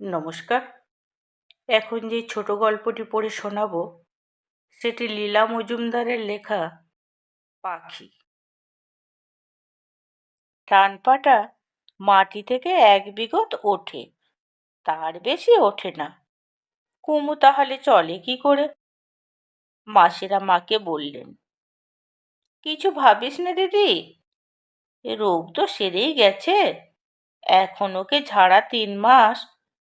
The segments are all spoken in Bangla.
নমস্কার। এখন যে ছোট গল্পটি পড়ে শোনাব, সেটি লীলা মজুমদারের লেখা পাখি। টানপাটা মাটি থেকে এক বিঘত ওঠে, তার বেশি ওঠে না। কুমু তাহলে চলে কি করে? মাসিরা মাকে বললেন, কিছু ভাবিস না দিদি, রোগ তো সেরেই গেছে। এখন ওকে ঝাড়া তিন মাস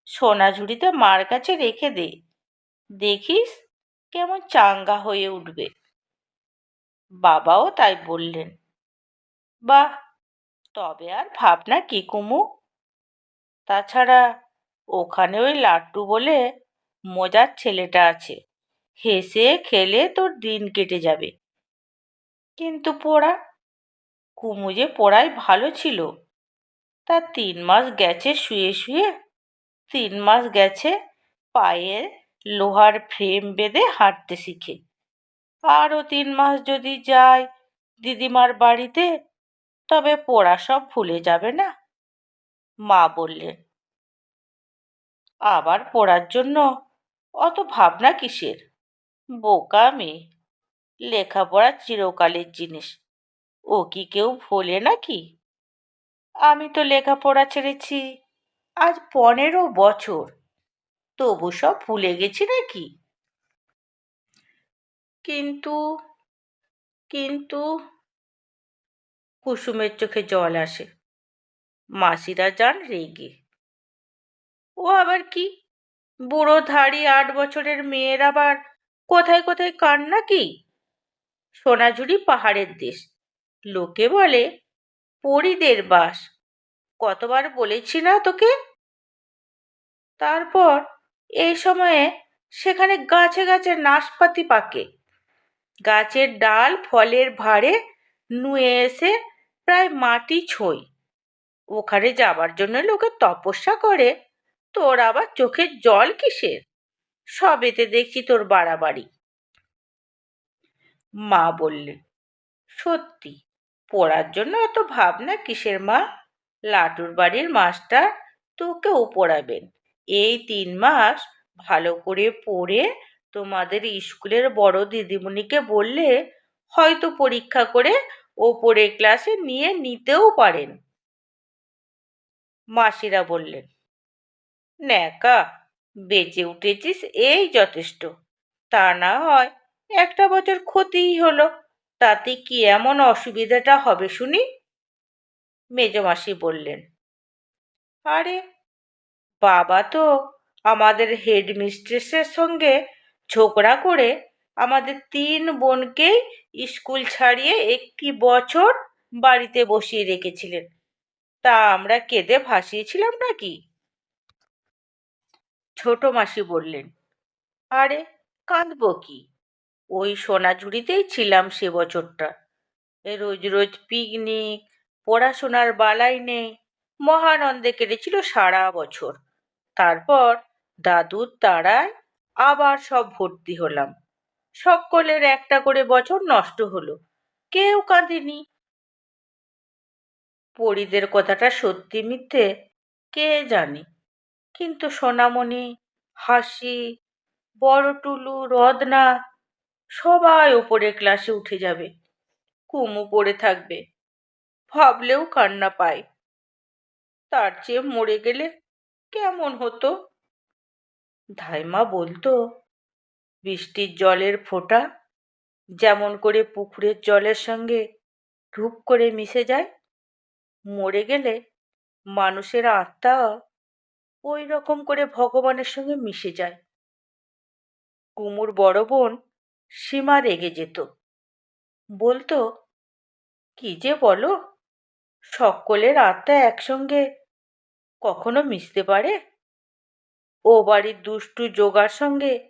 সোনাঝুরিতে মার কাছে রেখে দে। দেখিস কেমন চাঙ্গা হয়ে উঠবে। বাবাও তাই বললেন। বাহ, তবে আর ভাবনা কি কুমু? তাছাড়া ওখানে ওই লাট্টু বলে মজার ছেলেটা আছে। হেসে খেলে তোর দিন কেটে যাবে। কিন্তু পোড়া, কুমু যে পোড়ায় ভালো ছিল। তা তিন মাস গেছে শুয়ে শুয়ে তিন মাস গেছে পায়ে লোহার ফ্রেম বেঁধে হাঁটতে শিখে। আরও তিন মাস যদি যায় দিদিমার বাড়িতে, তবে পড়া সব ভুলে যাবে না? মা বললেন, আবার পড়ার জন্য অত ভাবনা কিসের? বোকা মেয়ে, লেখাপড়া চিরকালের জিনিস। ও কি কেউ ভোলে নাকি? আমি তো লেখাপড়া ছেড়েছি। আজ পনেরো বছর। তবু সব ভুলে গেছি নাকি? কিন্তু কিন্তু কুসুমের চোখে জল আসে। মাসিরা যান রেগে। ও আবার কি? বুড়ো ধাড়ি আট বছরের মেয়ের আবার কোথায় কোথায় কান্না কি? সোনাঝুরি পাহাড়ের দেশ। লোকে বলে, পরিদের বাস। কতবার বলেছি না তোকে? তারপর এই সময়ে সেখানে গাছে গাছে নাশপাতি পাকে। গাছের ডাল ফলের ভারে নুয়ে এসে প্রায় মাটি ছোঁই। ওখানে যাবার জন্য লোকে তপস্যা করে। তোর আবার চোখের জল কিসের? সবেতে দেখছি তোর বাড়াবাড়ি। মা বললে, সত্যি, পড়ার জন্য অত ভাবনা কিসের মা? লাটুর বাড়ির মাস্টার তোকেও পড়াবেন। এই তিন মাস ভালো করে পড়ে তোমাদের স্কুলের বড় দিদিমণিকে বললে হয়তো পরীক্ষা করে ওপরের ক্লাসে নিয়ে নিতেও পারেন। মাসিরা বললেন, ন্যাকা, বেঁচে উঠেছিস এই যথেষ্ট। তা না হয় একটা বছর ক্ষতিই হলো। তাতে কি এমন অসুবিধাটা হবে শুনি? মেজমাসি বললেন, আরে বাবা তো আমাদের হেডমিস্ট্রেসের সঙ্গে ঝগড়া করে আমাদের তিন বোনকেই স্কুল ছাড়িয়ে একটি বছর বাড়িতে বসিয়ে রেখেছিলেন। তা আমরা কেঁদে ভাসিয়েছিলাম নাকি? ছোট মাসি বললেন, আরে, কাঁদব কি? ওই সোনাঝুরিতেই ছিলাম সে বছরটা। রোজ রোজ পিকনিক পড়াশোনার বালাই নেই, মহানন্দে কেটেছিল সারা বছর। তারপর দাদুর তাড়ায় আবার সব ভর্তি হলাম। সকলের একটা করে বছর নষ্ট হলো। কেউ কাঁদেনি। পরিদের কথাটা সত্যি মিথ্যে কে জানে? কিন্তু সোনামণি, হাসি, বড় টুলু, রদনা সবাই ওপরে ক্লাসে উঠে যাবে। কুমু পড়ে থাকবে। ভাবলেও কান্না পায়। তার চেয়ে মরে গেলে কেমন হতো? ধাইমা বলতো, বৃষ্টির জলের ফোঁটা যেমন করে পুকুরের জলের সঙ্গে ধূপ করে মিশে যায়, মরে গেলে মানুষের আত্মা ওই রকম করে ভগবানের সঙ্গে মিশে যায়। কুমুর বড় বোন সীমা রেগে যেত। বলতো, কি যে বলো, সকলের আত্মা একসঙ্গে কখনো মিশতে পারে? ও বাড়ির দুষ্টু যোগার সঙ্গে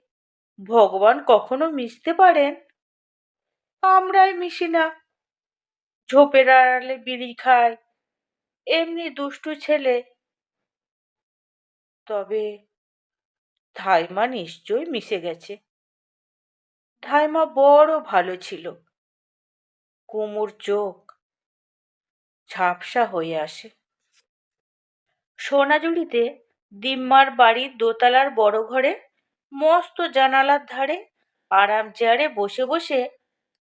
ভগবান কখনো মিশতে পারেন? আমরাই মিশি না। ঝোপের আড়ালে বিড়ি খায়, এমনি দুষ্টু ছেলে। তবে ধাইমা নিশ্চয়ই মিশে গেছে। ধাইমা বড় ভালো ছিল। কুমুর চোখ ঝাপসা হয়ে আসে। সোনাঝুরিতে দিম্মার বাড়ির দোতলার বড় ঘরে, মস্ত জানালার ধারে, আরাম চেয়ারে বসে বসে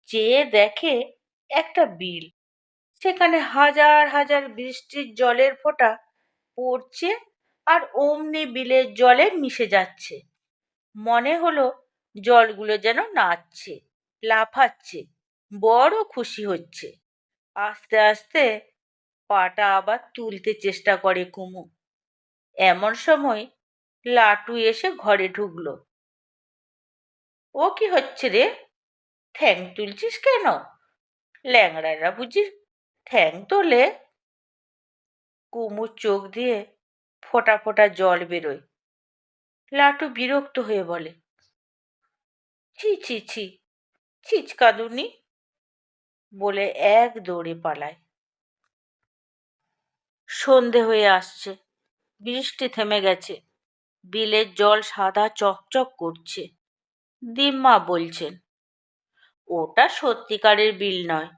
চেয়ে দেখে একটা বিল। সেখানে হাজার হাজার বৃষ্টির জলের ফোঁটা পড়ছে আর অমনি বিলের জলে মিশে যাচ্ছে। মনে হলো জলগুলো যেন নাচছে, লাফাচ্ছে, বড় খুশি হচ্ছে। আস্তে আস্তে পাটা আবার তুলতে চেষ্টা করে কুমু। এমন সময় লাটু এসে ঘরে ঢুকলো। ও কি হচ্ছে রে? ঠ্যাং তুলছিস কেন? ল্যাংড়ারা বুঝি ঠ্যাং তোলে? কুমুর চোখ দিয়ে ফোটা ফোটা জল বেরোয়। লাটু বিরক্ত হয়ে বলে, ছি ছি ছি, ছিচকাদুনি বলে এক দৌড়ে পালায়। সন্ধে হয়ে আসছে। বৃষ্টি থেমে গেছে। বিলের জল সাদা চকচক করছে। দিম্মা বলছেন, ওটা সত্যিকারের বিল নয়।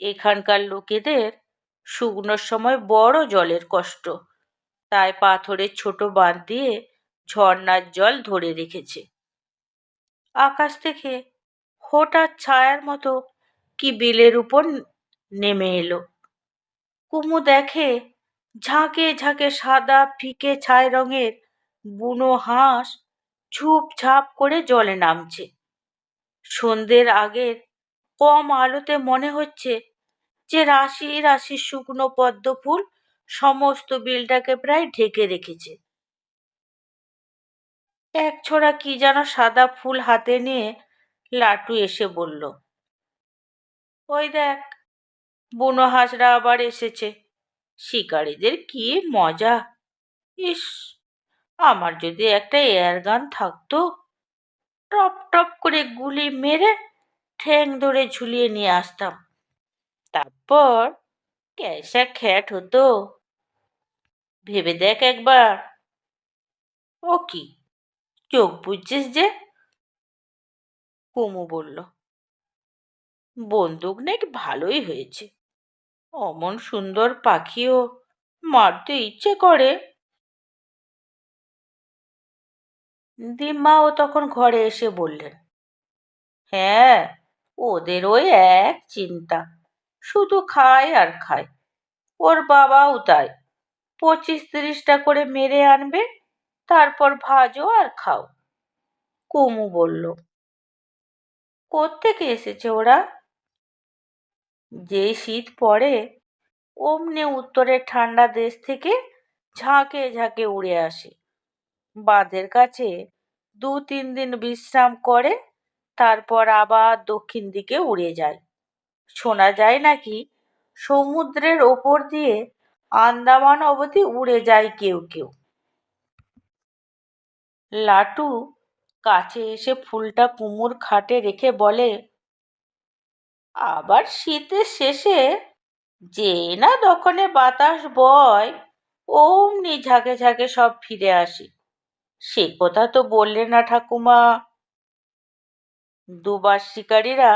এখানকার লোকেদের শুকনোর সময় বড় জলের কষ্ট। তাই পাথরের ছোট বাঁধ দিয়ে ঝর্ণার জল ধরে রেখেছে। আকাশ থেকে হঠাৎ ছায়ার মতো কি বিলের উপর নেমে এলো। কুমু দেখে ঝাঁকে ঝাঁকে সাদা ফিকে ছাই রঙের বুনো হাঁস ঝুপ ঝাপ করে জলে নামছে। সন্ধ্যের আগের কম আলোতে মনে হচ্ছে যে রাশি রাশি শুকনো পদ্ম ফুল সমস্ত বিলটাকে প্রায় ঢেকে রেখেছে। এক ছোড়া কি যেন সাদা ফুল হাতে নিয়ে লাটু এসে বলল, ওই দেখ, বুনো হাঁসরা আবার এসেছে। শিকারীদের কি মজা? ইস, আমার যদি একটা এয়ার গান থাকতো, টপ টপ করে গুলি মেরে ঠ্যাং ধরে ঝুলিয়ে নিয়ে আসতাম। তারপর ক্যাসা খ্যাট হতো। ভেবে দেখ একবার। ও কি, চোখ বুঝছিস যে? কুমু বলল, বন্দুক নাকি ভালোই হয়েছে। অমন সুন্দর পাখিও মারতে ইচ্ছে করে। দিম্মাও তখন ঘরে এসে বললেন হ্যাঁ ওদের ওই এক চিন্তা। শুধু খায় আর খায়। ওর বাবাও তাই। পঁচিশ তিরিশটা করে মেরে আনবে, তারপর ভাজো আর খাও। কুমু বলল, কোত্থেকে এসেছে ওরা? যেই শীত পড়ে, অমনি উত্তরের ঠান্ডা দেশ থেকে ঝাঁকে ঝাঁকে উড়ে আসে। বাঁধের কাছে দু তিন দিন বিশ্রাম করে, তারপর আবার দক্ষিণ দিকে উড়ে যায়। শোনা যায় নাকি সমুদ্রের ওপর দিয়ে আন্দামান অবধি উড়ে যায় কেউ কেউ। লাটু কাছে এসে ফুলটা কুমুর খাটে রেখে বলে আবার শীতের শেষে যে না দখনে বাতাস বয়, অমনি ঝাঁকে ঝাঁকে সব ফিরে আসি। সে কথা তো বললে না ঠাকুমা। দুবার শিকারীরা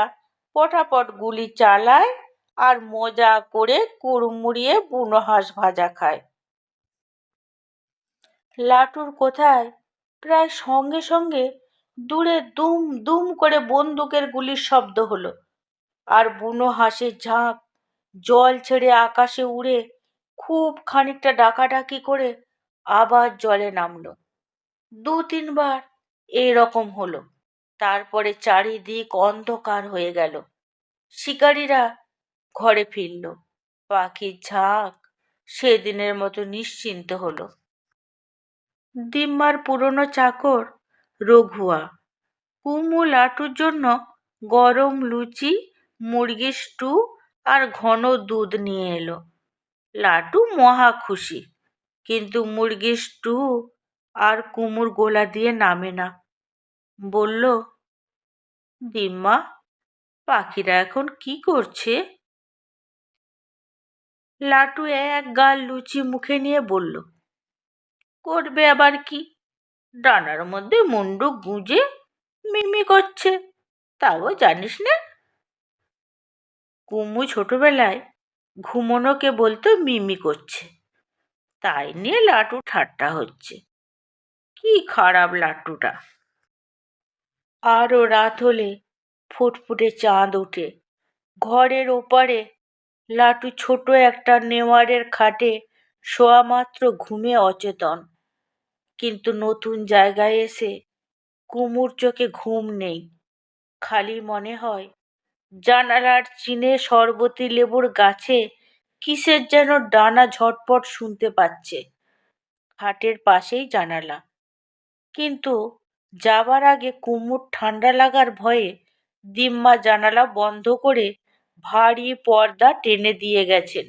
পটাপট গুলি চালায় আর মজা করে কুড়মুড়িয়ে বুনো হাঁস ভাজা খায়। লাটুর কোথায় প্রায় সঙ্গে সঙ্গে দূরে দুম দুম করে বন্দুকের গুলির শব্দ হলো। আর বুনো হাঁসের ঝাঁক জল ছেড়ে আকাশে উড়ে খুব খানিকটা ডাকাডাকি করে আবার জলে নামলো। দু তিনবার এরকম হলো। তারপরে চারিদিক অন্ধকার হয়ে গেল। শিকারীরা ঘরে ফিরল। পাখির ঝাঁক সেদিনের মতো নিশ্চিন্ত হলো। দিম্মার পুরনো চাকর রঘুয়া। কুমু লাটুর জন্য গরম লুচি মুরগির স্টু আর ঘন দুধ নিয়ে এলো। লাটু মহা খুশি, কিন্তু মুরগির স্টু আর কুমুর গোলা দিয়ে নামে না। বলল দিম্মা পাখিরা এখন কি করছে? লাটু এক গাল লুচি মুখে নিয়ে বলল, করবে আবার কি? ডানার মধ্যে মুন্ডু গুঁজে মিমি করছে, তাও জানিস না কুমু ছোটবেলায় ঘুমোনোকে বলতো মিমি করছে। তাই নিয়ে লাটু ঠাট্টা হচ্ছে। কি খারাপ লাট্টুটা আরও রাত হলে ফুটফুটে চাঁদ ওঠে। ঘরের ওপারে লাটু ছোট একটা নেওয়ারের খাটে শোয়া মাত্র ঘুমে অচেতন। কিন্তু নতুন জায়গায় এসে কুমুর চোখে ঘুম নেই। খালি মনে হয় জানালার চিনে শরবতী লেবুর গাছে কিসের যেন ডানা ঝটপট শুনতে পাচ্ছে। খাটের পাশেই জানালা। কিন্তু যাবার আগে কুমুর ঠান্ডা লাগার ভয়ে দিম্মা জানালা বন্ধ করে ভারী পর্দা টেনে দিয়ে গেছেন।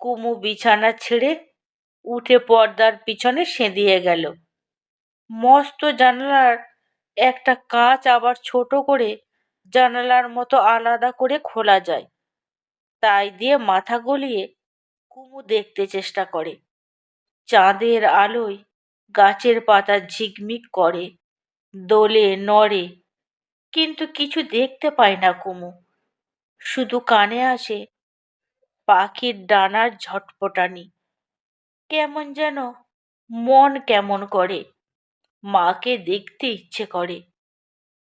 কুমু বিছানা ছেড়ে উঠে পর্দার পিছনে সেঁদিয়ে গেল। মস্ত জানালার একটা কাঁচ আবার ছোট করে জানালার মতো আলাদা করে খোলা যায়। তাই দিয়ে মাথা গলিয়ে কুমু দেখতে চেষ্টা করে। চাঁদের আলোয় গাছের পাতা ঝিকমিক করে, দোলে নড়ে, কিন্তু কিছু দেখতে পায় না কুমু। শুধু কানে আসে পাখির ডানার ঝটপটানি। কেমন যেন মন কেমন করে, মাকে দেখতে ইচ্ছে করে।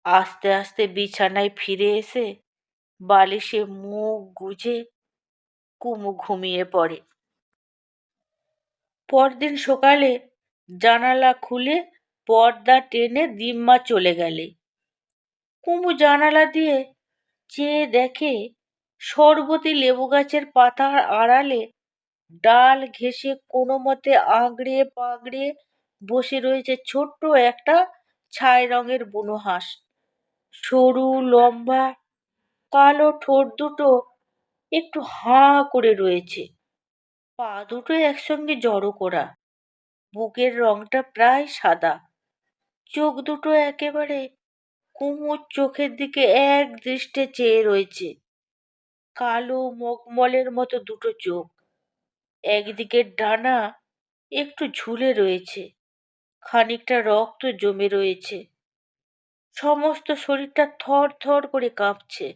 আস্তে আস্তে বিছানায় ফিরে এসে বালিশে মুখ গুজে কুমু ঘুমিয়ে পড়ে। পরদিন সকালে জানালা খুলে পর্দা টেনে দিম্মা চলে গেলে। কুমু জানালা দিয়ে চেয়ে দেখে সরবতি লেবু গাছের পাতার আড়ালে ডাল ঘেঁষে কোনো মতে আঁকড়ে পাগড়ে বসে রয়েছে ছোট্ট একটা ছাই রঙের বুনো হাঁস। সরু, লম্বা, কালো ঠোঁট দুটো একটু হাঁ করে রয়েছে। পা দুটো একসঙ্গে জড়ো করা। বুকের রংটা প্রায় সাদা। চোখ দুটো একেবারে কুমুর চোখের দিকে এক দৃষ্টে চেয়ে রয়েছে। কালো মগমলের মতো দুটো চোখ। একদিকের ডানা একটু ঝুলে রয়েছে। খানিকটা রক্ত জমে রয়েছে। সমস্ত শরীরটা থর থর করে কাঁপছে।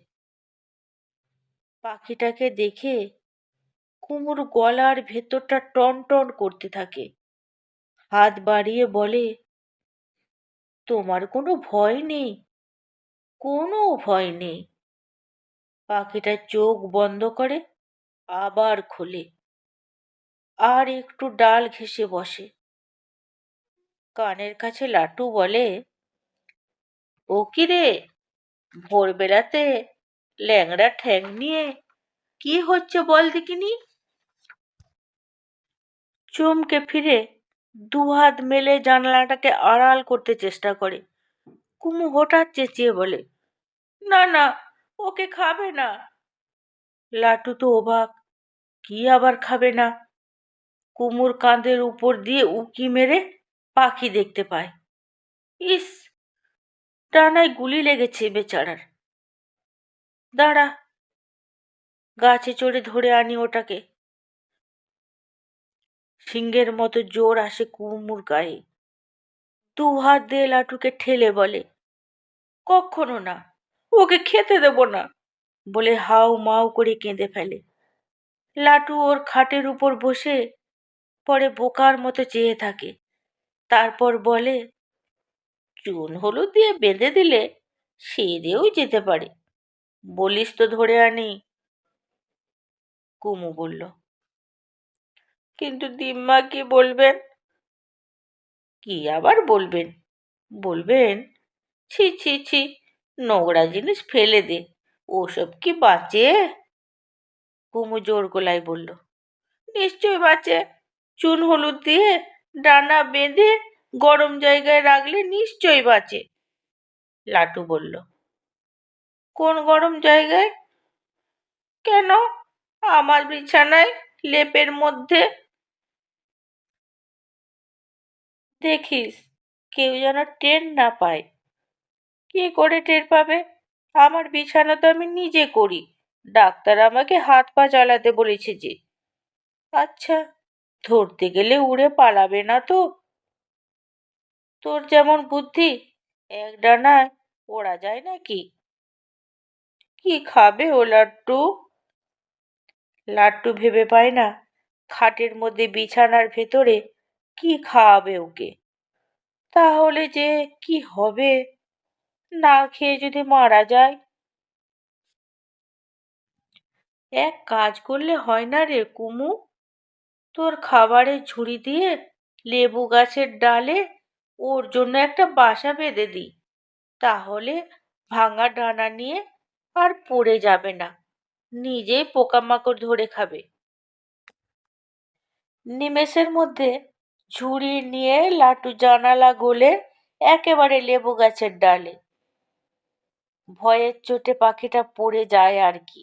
পাখিটাকে দেখে কুমুর গলার ভেতরটা টন টন করতে থাকে। হাত বাড়িয়ে বলে, তোমার কোনো ভয় নেই, কোনো ভয় নেই। পাখিটা চোখ বন্ধ করে আবার খোলে। আর একটু ডাল ঘেঁষে বসে। কানের কাছে লাটু বলে ও কি রে? ভোরবেলাতে ল্যাংড়া ঠ্যাং নিয়ে কি হচ্ছে বল দেখিনি? চমকে ফিরে দুহাত মেলে জানলাটাকে আড়াল করতে চেষ্টা করে। কুমু হঠাৎ চেঁচিয়ে বলে, না না, ওকে খাবে না। লাটু তো অবাক, কি আবার খাবে না? কুমুর কাঁধের উপর দিয়ে উকি মেরে পাখি দেখতে পায়। ইস ডানায় গুলি লেগেছে বেচারার। দাঁড়া। গাছে চড়ে ধরে আনি ওটাকে। সিংহের মতো জোর আসে কুমুর গায়ে। দু হাত দিয়ে লাটুকে ঠেলে বলে, কখনো না, ওকে খেতে দেব না। বলে হাউ মাউ করে কেঁদে ফেলে। লাটু ওর খাটের উপর বসে পরে বোকার মতো চেয়ে থাকে। তারপর বলে চুন হলুদ দিয়ে বেঁধে দিলে সেরেও যেতে পারে। বলিস তো ধরে আনি। কুমু বলল, কিন্তু দিম্মা কি বলবেন? কি আবার বলবেন? বলবেন, ছি ছি ছি, নোংরা জিনিস ফেলে দে, ওসব কি বাঁচে? কুমু জোর গলায় বলল নিশ্চয় বাঁচে। চুন হলুদ দিয়ে ডানা বেঁধে গরম জায়গায় রাখলে নিশ্চয়ই বাঁচে। লাটু বলল, কোন গরম জায়গায়? কেন? আমার বিছানায় লেপের মধ্যে। দেখিস, কেউ যেন টের না পায়। কে করে টের পাবে? আমার বিছানা তো আমি নিজে করি। ডাক্তার আমাকে হাত পা চালাতে বলেছে যে আচ্ছা ধরতে গেলে উড়ে পালাবে না তো? তোর যেমন বুদ্ধি, এক ডানায় ওড়া যায় নাকি? কি খাবে ও লাট্টু লাট্টু ভেবে পায় না, খাটের মধ্যে বিছানার ভেতরে কি খাওয়াবে ওকে? তাহলে যে কি হবে? না খেয়ে যদি মারা যায়? এক কাজ করলে হয় না রে কুমু, তোর খাবারের ঝুড়ি দিয়ে লেবু গাছের ডালে ওর জন্য একটা বাসা বেঁধে দিই। তাহলে ভাঙা ডানা নিয়ে আর পড়ে যাবে না। নিজেই পোকামাকড় ধরে খাবে। নিমেষের মধ্যে ঝুড়ি নিয়ে লাটু জানালা গোলে একেবারে লেবু গাছের ডালে। ভয়ের চোটে পাখিটা পড়ে যায় আর কি।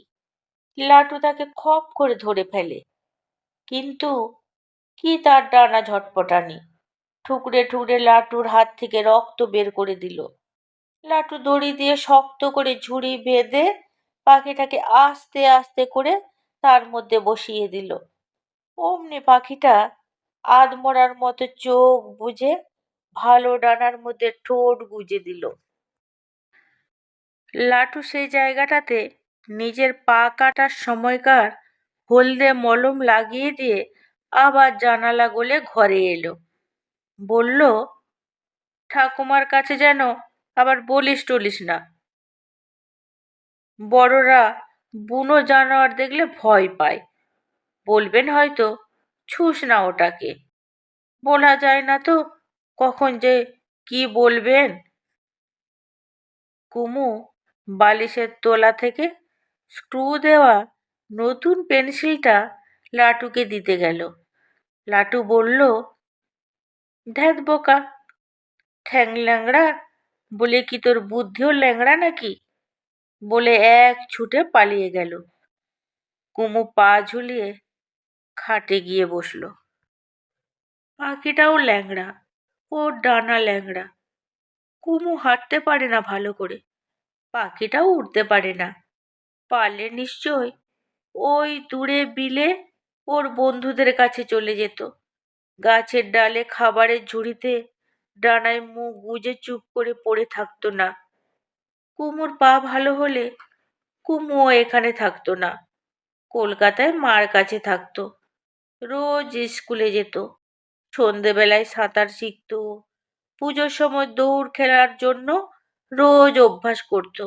লাটু তাকে খপ করে ধরে ফেলে। কিন্তু কি তার ডানা ঝটপটানি? ঠুকরে ঠুকরে লাটুর হাত থেকে রক্ত বের করে দিল। লাটু দড়ি দিয়ে শক্ত করে ঝুড়ি বেঁধে পাখিটাকে আস্তে আস্তে করে তার মধ্যে বসিয়ে দিল। অমনি পাখিটা আধমরার মতো চোখ বুঝে ভালো ডানার মধ্যে ঠোঁট গুজে দিল। লাটু সেই জায়গাটাতে নিজের পা কাটার সময়কার হলদে মলম লাগিয়ে দিয়ে আবার জানালা গলে ঘরে এলো। বলল, ঠাকুমার কাছে যেন আবার বলিস টলিস না। বড়রা বুনো জানোয়ার দেখলে ভয় পায়। বলবেন হয়তো, ছুস না ওটাকে। বলা যায় না তো, কখন যে কি বলবেন? কুমু বালিশের তোলা থেকে স্ক্রু দেওয়া নতুন পেন্সিলটা লাটুকে দিতে গেল। লাটু বলল ধ্যাত বোকা ঠ্যাং ল্যাংড়া বলে কি তোর বুদ্ধিও ল্যাংড়া নাকি বলে এক ছুটে পালিয়ে গেল কুমু পা ঝুলিয়ে খাটে গিয়ে বসল পাখিটাও ল্যাংড়া ওর ডানা ল্যাংড়া কুমু হাঁটতে পারে না ভালো করে পাখিটাও উঠতে পারে না পারলে নিশ্চয় ওই দূরে বিলে ওর বন্ধুদের কাছে চলে যেত গাছের ডালে খাবারের ঝুড়িতে ডানায় মুখ গুজে চুপ করে পড়ে থাকতো না। কুমুর পা ভালো হলে কুমুও এখানে থাকতো না। কলকাতায় মার কাছে থাকতো। রোজ স্কুলে যেত। সন্ধেবেলায় সাঁতার শিখত। পুজোর সময় দৌড় খেলার জন্য রোজ অভ্যাস করত।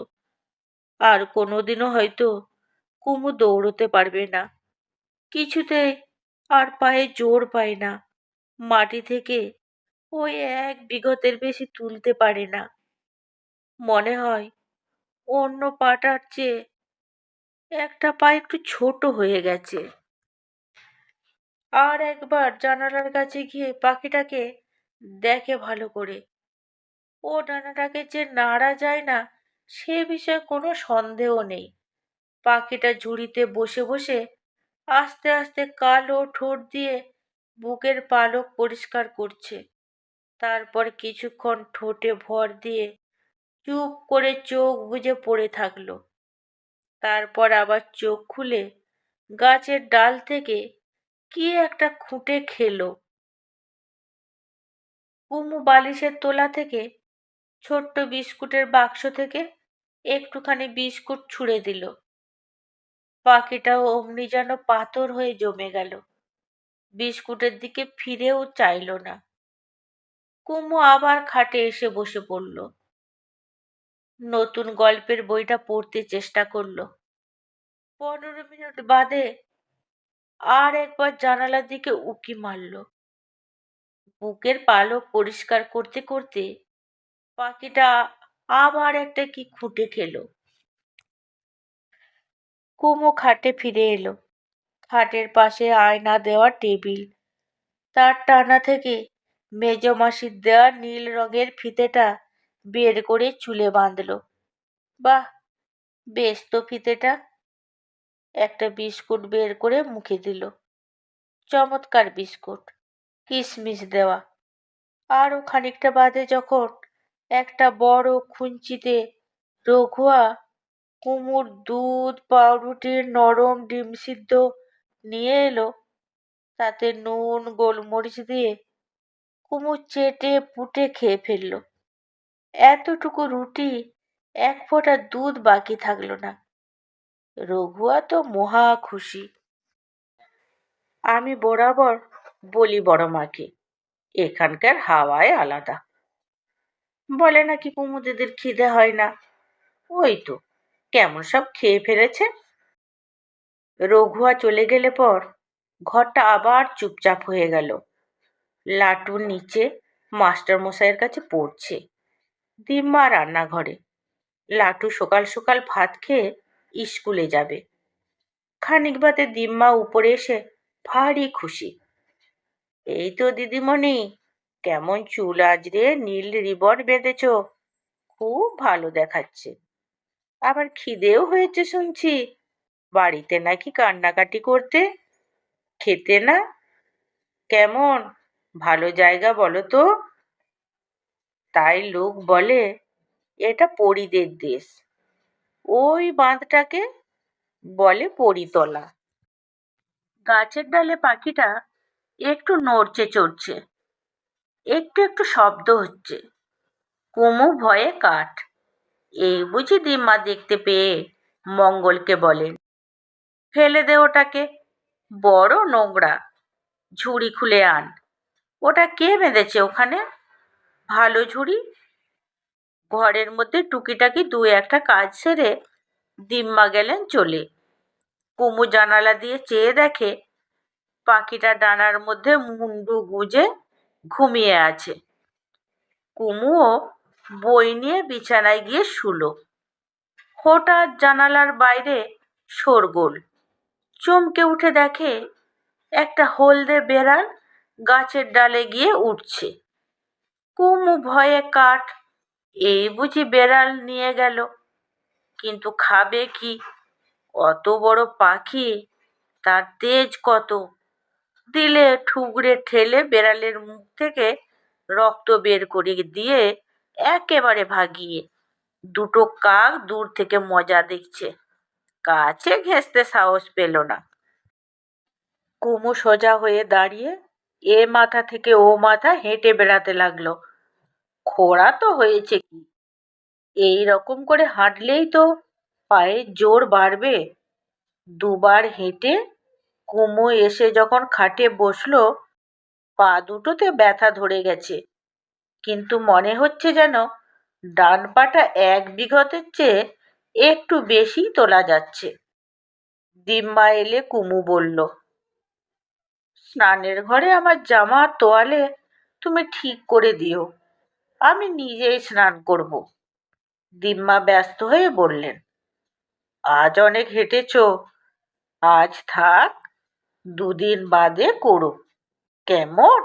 আর কোনোদিনও হয়তো কুমু দৌড়তে পারবে না। কিছুতে আর পায়ে জোর পায় না। মাটি থেকে ওই এক বিঘতের বেশি তুলতে পারে না। মনে হয় অন্য পাটার চেয়ে একটা পা একটু ছোট হয়ে গেছে। আর একবার জানালার কাছে গিয়ে পাখিটাকে দেখে ভালো করে। ও ডানাটাকে যে নাড়া যায় না, সে বিষয়ে কোনো সন্দেহ নেই। পাখিটা ঝুড়িতে বসে বসে আস্তে আস্তে কালো ঠোঁট দিয়ে বুকের পালক পরিষ্কার করছে। তারপর কিছুক্ষণ ঠোঁটে ভর দিয়ে চুপ করে চোখ বুজে পড়ে থাকল। তারপর আবার চোখ খুলে গাছের ডাল থেকে কি একটা খুঁটে খেলো। কুমু বালিশের তোলা থেকে ছোট্ট বিস্কুটের বাক্স থেকে একটুখানি বিস্কুট ছুঁড়ে দিল। পাখিটাও অমনি যেন পাথর হয়ে জমে গেল। বিস্কুটের দিকে ফিরেও চাইল না। কুমু আবার খাটে এসে বসে পড়ল। নতুন গল্পের বইটা পড়তে চেষ্টা করল। পনেরো মিনিট বাদে আর একবার জানালার দিকে উকি মারল। বুকের পালক পরিষ্কার করতে করতে পাখিটা আবার একটা কি খুঁটে খেলো। কুমু খাটে ফিরে এলো। খাটের পাশে আয়না দেওয়া টেবিল। তার টানা থেকে মেজ মাসির দেওয়া নীল রঙের ফিতেটা বের করে চুলে বাঁধল। বাহ, বেশ তো ফিতেটা। একটা বিস্কুট বের করে মুখে দিল। চমৎকার বিস্কুট কিশমিশ দেওয়া। আরও খানিকটা বাদে যখন একটা বড় খুঞ্চিতে রঘুয়া কুমুর দুধ, পাউরুটির নরম ডিম সিদ্ধ নিয়ে এলো। তাতে নুন, গোলমরিচ দিয়ে কুমুর চেটে পুটে খেয়ে ফেলল। এতটুকু রুটি এক ফোঁটা দুধ বাকি থাকল না। রঘুয়া তো মহা খুশি। আমি বরাবর বলি বড় মাকে, এখানকার হাওয়ায় আলাদা। বলে নাকি কুমুদিদির খিদে হয় না। ওই তো, কেমন সব খেয়ে ফেলেছে? রঘুয়া চলে গেলে পর ঘরটা আবার চুপচাপ হয়ে গেল। লাটুর নিচে মাস্টার মশাইয়ের কাছে পড়ছে। দিম্মা রান্নাঘরে। লাটু সকাল সকাল ভাত খেয়ে স্কুলে যাবে। খানিক বাদে দিম্মা উপরে এসে ভারী খুশি। এই তো দিদিমণি, কেমন চুল আজরে নীল রিবন বেঁধেছ? খুব ভালো দেখাচ্ছে। আবার খিদেও হয়েছে শুনছি। বাড়িতে নাকি কান্নাকাটি করতে? খেতে না? কেমন? ভালো জায়গা বলো তো। তাই লোক বলে, এটা পরিদের দেশ। ওই বাঁধটাকে বলে পরিতলা। গাছের ডালে পাখিটা একটু নড়ছে চড়ছে, একটু একটু শব্দ হচ্ছে। কুমু ভয়ে কাঠ। এই বুঝি দিম্মা দেখতে পেয়ে মঙ্গলকে বলেন ফেলে দে ওটাকে। বড় নোংরা। ঝুড়ি খুলে আন। ওটা কে বেঁধেছে ওখানে? ভালো ঝুড়ি। ঘরের মধ্যে টুকিটাকি দু একটা কাজ সেরে দিম্মা গেলেন চলে। কুমু জানালা দিয়ে চেয়ে দেখে পাখিটা ডানার মধ্যে মুন্ডু গুজে ঘুমিয়ে আছে। কুমুও বই নিয়ে বিছানায় গিয়ে শুলো। হঠাৎ জানালার বাইরে শোরগোল। চমকে উঠে দেখে একটা হলদে বেড়াল গাছের ডালে গিয়ে উঠছে। কুমু ভয়ে কাঠ, এই বুঝি বেড়াল নিয়ে গেল। কিন্তু খাবে কি? অত বড় পাখি, তার তেজ কত? দিলে ঠুকরে ঠেলে বেড়ালের মুখ থেকে রক্ত বের করে দিয়ে একেবারে ভাগিয়ে, দুটো কাক দূর থেকে মজা দেখছে। কাছে ঘেঁষতে সাহস পেল না। কুমু সোজা হয়ে দাঁড়িয়ে এ মাথা থেকে ও মাথা হেঁটে বেড়াতে লাগল। খোড়া তো হয়েছে কি? এই রকম করে হাঁটলেই তো পায়ের জোর বাড়বে। দুবার হেঁটে কুমু এসে যখন খাটে বসল, পা দুটোতে ব্যথা ধরে গেছে। কিন্তু মনে হচ্ছে যেন ডান পাটা এক বিঘতের চেয়ে একটু বেশি তোলা যাচ্ছে। দিম্মা এলে কুমু বলল, স্নানের ঘরে আমার জামা তোয়ালে তুমি ঠিক করে দিও, আমি নিজেই স্নান করব। দিম্মা ব্যস্ত হয়ে বললেন, আজ অনেক হেঁটেছ, আজ থাক, দুদিন বাদে করো, কেমন?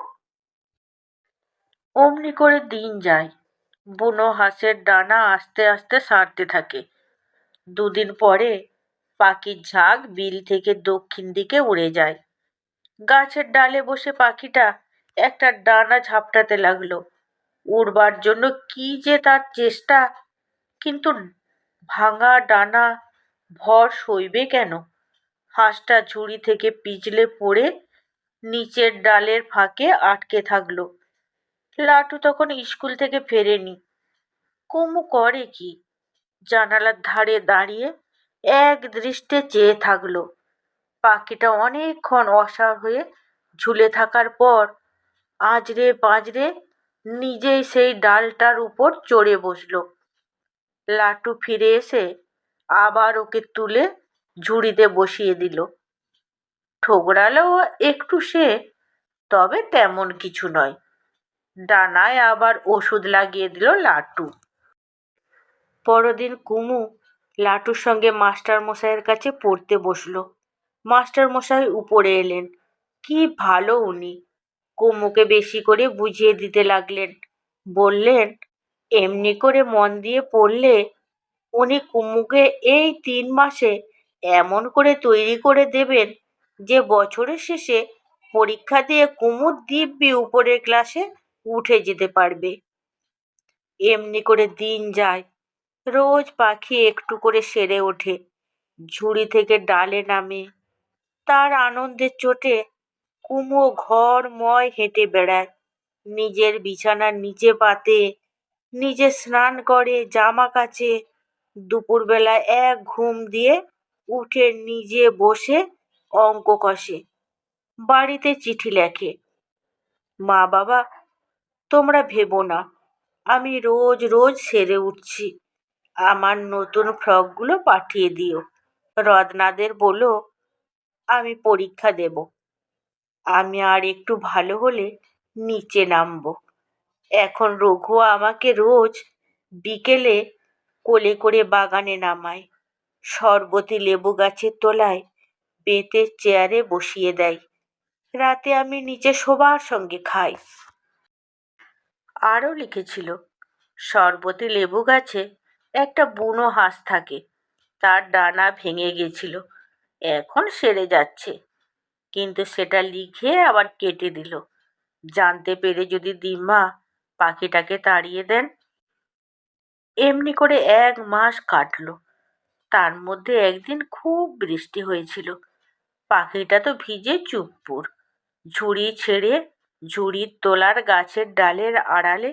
অমনি করে দিন যায়, বুনো হাঁসের ডানা আস্তে আস্তে সারতে থাকে। দুদিন পরে পাখির ঝাঁক বিল থেকে দক্ষিণ দিকে উড়ে যায়। গাছের ডালে বসে পাখিটা একটা ডানা ঝাপটাতে লাগল। উড়বার জন্য কি যে তার চেষ্টা, কিন্তু ভাঙা ডানা ভর সইবে কেন? হাঁসটা ঝুড়ি থেকে পিছলে পড়ে নিচের ডালের ফাঁকে আটকে থাকল। লাটু তখন স্কুল থেকে ফেরেনি। কুমু করে কি? জানালার ধারে দাঁড়িয়ে এক দৃষ্টে চেয়ে থাকল। পাখিটা অনেকক্ষণ অসাড় হয়ে ঝুলে থাকার পর আজরে পাঁজরে নিজেই সেই ডালটার উপর চড়ে বসল। লাটু ফিরে এসে আবার ওকে তুলে ঝুড়িতে বসিয়ে দিল। ঠোকরালো একটু সে, তবে তেমন কিছু নয়। ডানায় আবার ওষুধ লাগিয়ে দিল লাটু। পরদিন কুমু লাটুর সঙ্গে মাস্টার মশাইয়ের কাছে পড়তে বসল। মাস্টার মশাই উপরে এলেন। কি ভালো উনি। কুমুকে বেশি করে বুঝিয়ে দিতে লাগলেন। বললেন, এমনি করে মন দিয়ে পড়লে উনি কুমুকে এই তিন মাসে এমন করে তৈরি করে দেবেন যে বছরের শেষে পরীক্ষা দিয়ে কুমুর দিব্যি উপরের ক্লাসে উঠে যেতে পারবে। এমনি করে দিন যায়। রোজ পাখি একটু করে সেরে ওঠে। ঝুড়ি থেকে ডালে নামে। তার আনন্দের চোটে কুমো ঘরময় হেঁটে বেড়ায়। নিজের বিছানার নিচে পাতে, নিজে স্নান করে জামা কাচে। দুপুরবেলা এক ঘুম দিয়ে উঠে নিজে বসে অঙ্ক কষে। বাড়িতে চিঠি লেখে। মা বাবা, তোমরা ভেবো না, আমি রোজ রোজ সেরে উঠছি। আমার নতুন ফ্রকগুলো পাঠিয়ে দিও। রত্নাদের বলো, আমি পরীক্ষা দেব। আমি আর একটু ভালো হলে নিচে নামবো। এখন রঘু আমাকে রোজ বিকেলে কোলে করে বাগানে নামায়। শরবতী লেবু গাছের তলায় বেতের চেয়ারে বসিয়ে দেয়। রাতে আমি নিচে সবার সঙ্গে খাই। আরও লিখেছিল, শরবতী লেবু গাছে একটা বুনো হাঁস থাকে। তার ডানা ভেঙে গেছিল। এখন সেরে যাচ্ছে। কিন্তু সেটা লিখে আবার কেটে দিল। জানতে পেরে যদি দিম্মা পাখিটাকে তাড়িয়ে দেন। এমনি করে এক মাস কাটলো। তার মধ্যে একদিন খুব বৃষ্টি হয়েছিল। পাখিটা তো ভিজে চুপপুর। ঝুড়ি ছেড়ে ঝুড়ির তোলার গাছের ডালের আড়ালে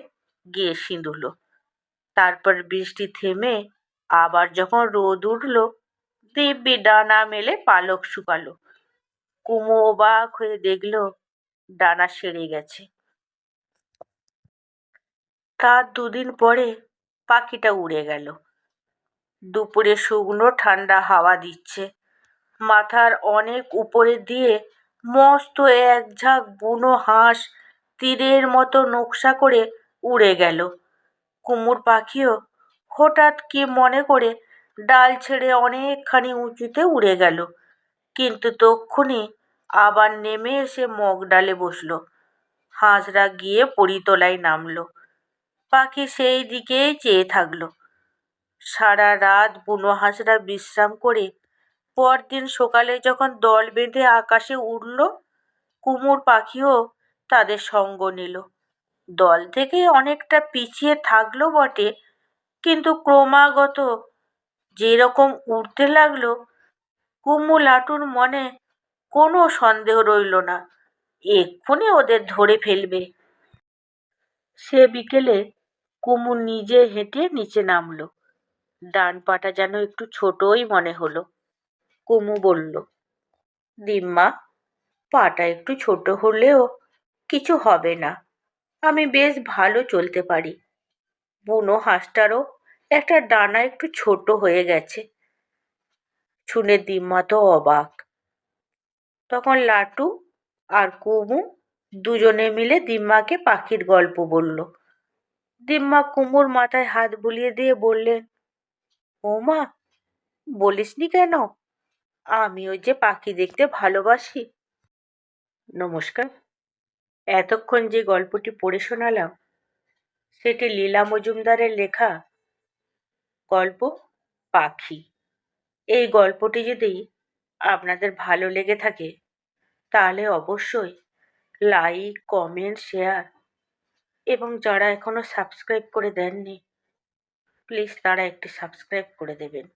গিয়ে সিঁদুলো তারপর বৃষ্টি থেমে আবার যখন রোদ উঠল, দিব্যি ডানা মেলে পালক শুকালো। কুমু অবাক হয়ে দেখল, ডানা সেরে গেছে। তার দুদিন পরে পাখিটা উড়ে গেল। দুপুরে শুকনো ঠান্ডা হাওয়া দিচ্ছে। মাথার অনেক উপরে দিয়ে মস্ত এক ঝাঁক বুনো হাঁস তীরের মতো নকশা করে উড়ে গেল। কুমুর পাখিও হঠাৎ কি মনে করে ডাল ছেড়ে অনেকখানি উঁচুতে উড়ে গেল। কিন্তু তক্ষুনি আবার নেমে এসে মগ ডালে বসল। হাঁসরা গিয়ে পরিতলায় নামলো। পাখি সেই দিকেই চেয়ে থাকল। সারা রাত বুনো হাঁসরা বিশ্রাম করে পরদিন সকালে যখন দল বেঁধে আকাশে উড়ল, কুমুর পাখিও তাদের সঙ্গ নিল। দল থেকে অনেকটা পিছিয়ে থাকল বটে, কিন্তু ক্রমাগত যেরকম উড়তে লাগল কুমু লাটুর মনে কোনো সন্দেহ রইল না। এক্ষুনি ওদের ধরে ফেলবে। সে বিকেলে কুমু নিজে হেঁটে নিচে নামলো। ডান পাটা যেন একটু ছোটই মনে হলো। কুমু বলল, দিম্মা, পাটা একটু ছোট হলেও কিছু হবে না। আমি বেশ ভালো চলতে পারি। বুনো হাঁসটারও একটা ডানা একটু ছোট হয়ে গেছে। শুনে দিম্মা তো অবাক। তখন লাটু আর কুমু দুজনে মিলে দিম্মাকে পাখির গল্প বলল। দিম্মা কুমুর মাথায় হাত বুলিয়ে দিয়ে বললেন ও মা বলিসনি কেন? আমিও যে পাখি দেখতে ভালোবাসি। নমস্কার। এতক্ষণ যে গল্পটি পড়ে শোনালাম, সেটি লীলা মজুমদারের লেখা গল্প পাখি। এই গল্পটি যদি আপনাদের ভালো লেগে থাকে, তাহলে অবশ্যই লাইক, কমেন্ট, শেয়ার এবং যারা এখনও সাবস্ক্রাইব করে দেননি, প্লিজ তারা একটি সাবস্ক্রাইব করে দেবেন।